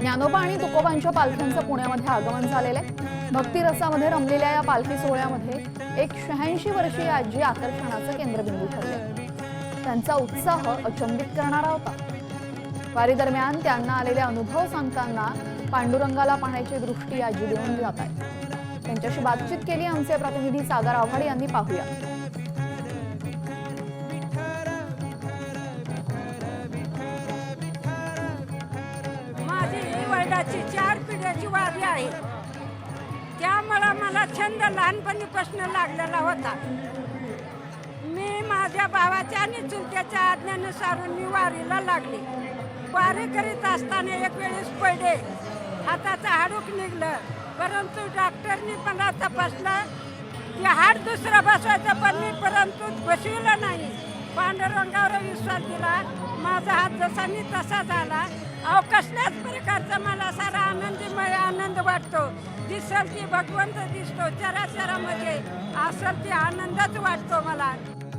ज्ञानोबा आणि तुकोबांच्या पालख्यांचं पुण्यामध्ये आगमन झालेलं आहे. भक्तिरसामध्ये रमलेल्या या पालखी सोहळ्यामध्ये एक शहाऐंशी वर्षीय आजी आकर्षणाचं केंद्रबिंदू ठरले त्यांचा उत्साह अचंबित करणारा होता. वारी दरम्यान त्यांना आलेले अनुभव सांगताना पांडुरंगाला पाहण्याची दृष्टी आजी देऊन जात आहे. त्यांच्याशी बातचीत केली आमचे प्रतिनिधी सागर आव्हाड यांनी पाहूया. पिढ्याची चार पिढ्याची वारी आहे. त्यामुळं मला छंद लहानपणीपासून लागलेला होता. मी माझ्या भावाच्या आणि चुलत्याच्या आज्ञानुसारून मी वारीला लागले. वारी करीत असताना एक वेळेस पडे हाताचं हाडूक निघलं. परंतु डॉक्टरनी मला तपासलं की हाड दुसरं बसवायचं पण मी परंतु बसविलं नाही. पांडुरंगावर विश्वास दिला. माझा हात जसा मी तसा झाला. अहो कसल्याच प्रकारचा मला वाटतो. दिसल ती भगवंत दिसतो चराचरामध्ये असल ती आनंदच वाटतो मला.